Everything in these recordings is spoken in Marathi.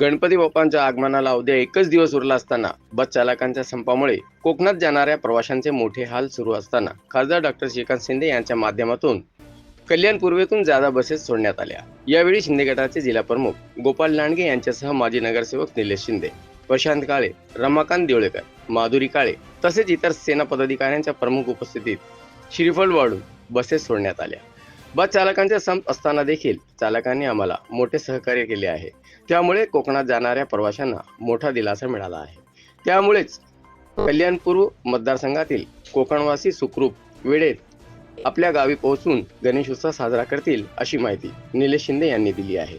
गणपती बाप्पांच्या आगमनाला उद्या एकच दिवस उरला असताना बस चालकांच्या संपामुळे कोकणात जाणाऱ्या प्रवाशांचे मोठे हाल सुरू असताना खासदार डॉक्टर श्रीकांत शिंदे यांच्या माध्यमातून कल्याण पूर्वेतून जादा बसेस सोडण्यात आल्या. यावेळी शिंदे गटाचे जिल्हा प्रमुख गोपाल लांडगे यांच्यासह माजी नगरसेवक निलेश शिंदे प्रशांत काळे रमाकांत देवळेकर माधुरी काळे तसेच इतर सेना पदाधिकाऱ्यांच्या प्रमुख उपस्थितीत श्रीफळ वाढून बसेस सोडण्यात आल्या. बस चालकांचे संप असताना देखील चालकांनी आम्हाला मोठे सहकार्य केले आहे. त्यामुळे कोकणात जाणाऱ्या प्रवाशांना मोठा दिलासा मिळाला आहे. त्यामुळेच कल्याणपूर्व मतदारसंघातील कोकणवासी सुखरूप वेळेत आपल्या गावी पोहोचून गणेशोत्सव साजरा करतील अशी माहिती निलेश शिंदे यांनी दिली आहे.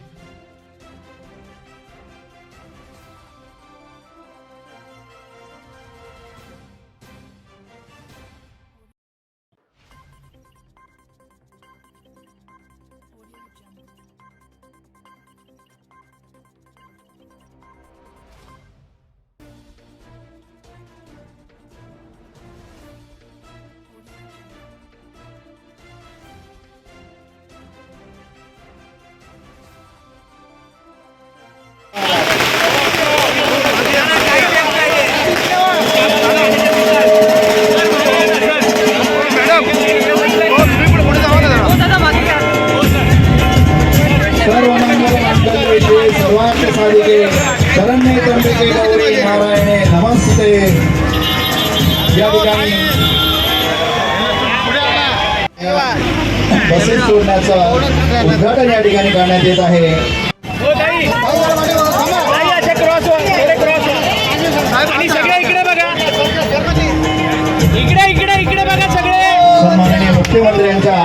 या ठिकाणी बसेस सोडण्याचं उद्घाटन या ठिकाणी करण्यात येत आहे. इकडे बघा इकडे इकडे बघा सगळे मुख्यमंत्र्यांच्या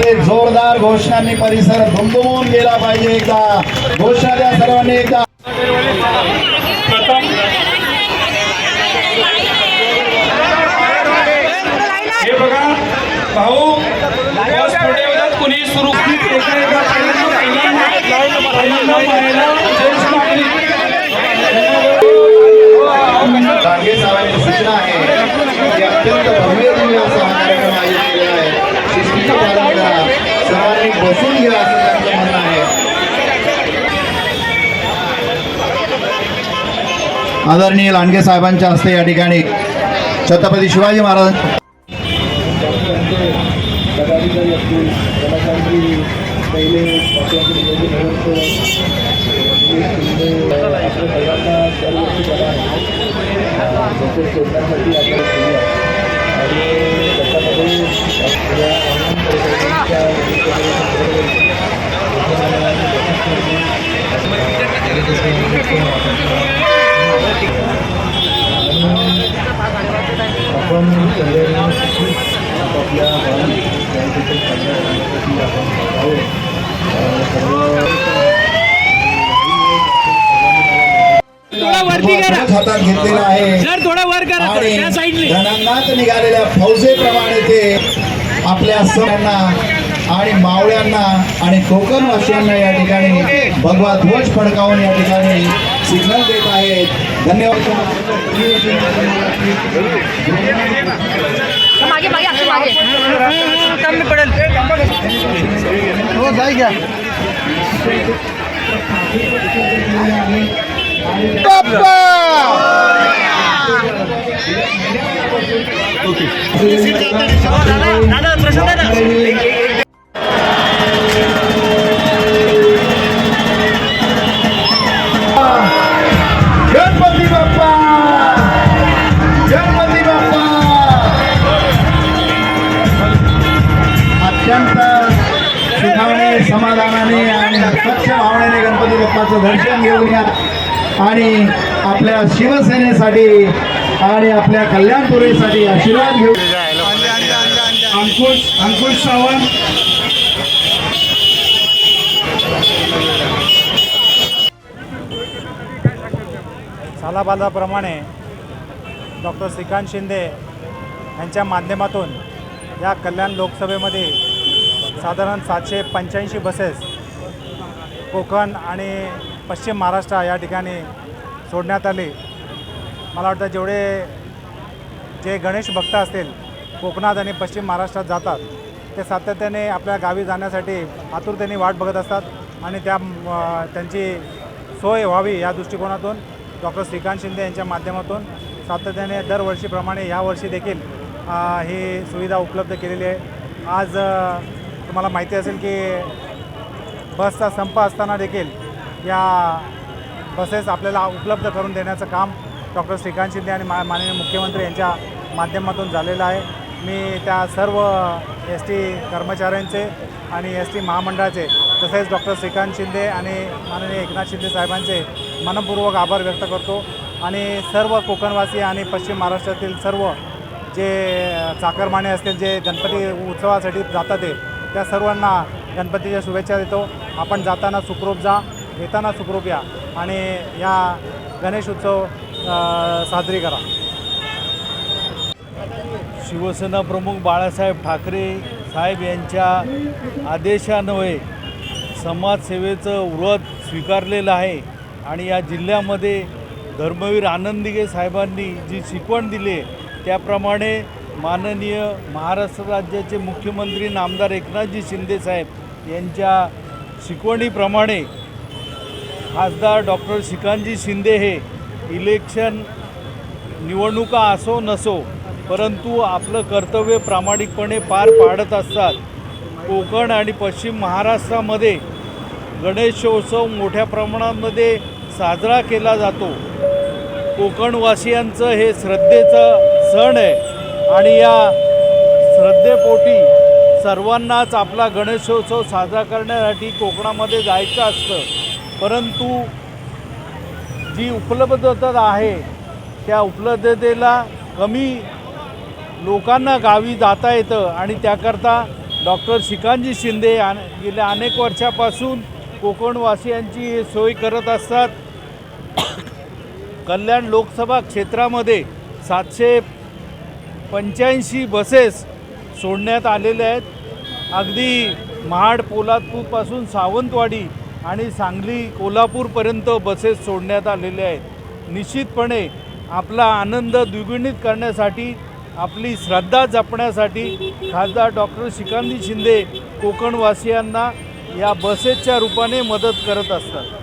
उत्साहामध्ये जोरदार घोषणांनी परिसर दुमदुमून गेला पाहिजे एकदा. घोषणा द्या सर्वांनी एकदा. हे बघा भाऊ कुणी सुरू आदरणीय लांडगे साहेबांच्या हस्ते या ठिकाणी छत्रपती शिवाजी महाराज आपण सगळ्यांनी आपापल्या बँकेचे करण्यासाठी आपण आहोत अं, सर्व हातात घेतलेला आहे. थोडा वर आणि निघालेल्या फौजेप्रमाणे ते आपल्या सणांना आणि मावळ्यांना आणि कोकणवासियांना या ठिकाणी भगवा ध्वज फडकावून या ठिकाणी सिग्नल देत आहेत. धन्यवाद. समाधानाने आणि स्वच्छ भावनेने गणपती बाप्पाचं दर्शन घेऊन या. आणि आपल्या शिवसेनेसाठी आणि आपल्या कल्याणपुरीसाठी आशीर्वाद घेऊन. अंकुश अंकुश सावंत. सालाबादाप्रमाणे डॉक्टर श्रीकांत शिंदे यांच्या माध्यमातून या कल्याण लोकसभेमध्ये साधारण सातशे पंच्याऐंशी बसेस कोकण आणि पश्चिम महाराष्ट्र या ठिकाणी सोडण्यात आली. मला वाटतं जेवढे जे गणेश भक्त असतील कोकणात आणि पश्चिम महाराष्ट्रात जातात ते सातत्याने आपल्या गावी जाण्यासाठी आतुरतेने वाट बघत असतात आणि त्या त्यांची सोय व्हावी या दृष्टिकोनातून डॉक्टर श्रीकांत शिंदे यांच्या माध्यमातून सातत्याने दरवर्षीप्रमाणे यावर्षी देखील ही सुविधा उपलब्ध केलेली आहे. आज तुम्हाला माहिती असेल की बसचा संप असताना देखील या बसेस आपल्याला उपलब्ध करून देण्याचं काम डॉक्टर श्रीकांत शिंदे आणि मा माननीय मुख्यमंत्री यांच्या माध्यमातून झालेलं आहे. मी त्या सर्व एस टी कर्मचाऱ्यांचे आणि एस टी महामंडळाचे तसेच डॉक्टर श्रीकांत शिंदे आणि माननीय एकनाथ शिंदे साहेबांचे मनपूर्वक आभार व्यक्त करतो. आणि सर्व कोकणवासी आणि पश्चिम महाराष्ट्रातील सर्व जे चाकरमाने असतील जे गणपती उत्सवासाठी जातात ते त्या सर्वांना गणपतीच्या शुभेच्छा देतो. आपण जाताना सुखरूप जा येताना सुखरूप या आणि या गणेश उत्सव साजरी करा. शिवसेना प्रमुख बाळासाहेब ठाकरे साहेब यांच्या आदेशान्वये समाजसेवेचं व्रत स्वीकारलेलं आहे आणि या जिल्ह्यामध्ये धर्मवीर आनंदिगे साहेबांनी जी शिकवण दिली आहे त्याप्रमाणे माननीय महाराष्ट्र राज्याचे मुख्यमंत्री नामदार एकनाथजी शिंदे साहेब यांच्या शिकवणीप्रमाणे खासदार डॉक्टर श्रीकांतजी शिंदे हे इलेक्शन निवडणुका असो नसो परंतु आपलं कर्तव्य प्रामाणिकपणे पार पाडत असतात. कोकण आणि पश्चिम महाराष्ट्रामध्ये गणेशोत्सव मोठ्या प्रमाणामध्ये साजरा केला जातो. कोकणवासियांचं हे श्रद्धेचं सण आहे. आणि या श्रद्धेपोटी सर्वांनाच आपला गणेशोत्सव साजरा करण्यासाठी कोकणामध्ये जायचं असतं. परंतु जी उपलब्धता आहे त्या उपलब्धतेला कमी लोकांना गावी जाता येतं आणि त्याकरता डॉक्टर श्रीकांतजी शिंदे अन गेल्या अनेक वर्षापासून कोकणवासियांची सोय करत असतात. कल्याण लोकसभा क्षेत्रामध्ये सातशे पंच्याऐंशी बसेस सोडण्यात आलेल्या आहेत. अगदी महाड पोलादपूरपासून सावंतवाडी आणि सांगली कोल्हापूरपर्यंत बसेस सोडण्यात आलेल्या आहेत. निश्चितपणे आपला आनंद द्विगुणित करण्यासाठी आपली श्रद्धा जपण्यासाठी खासदार डॉक्टर श्रीकांती शिंदे कोकणवासियांना या बसेसच्या रूपाने मदत करत असतात.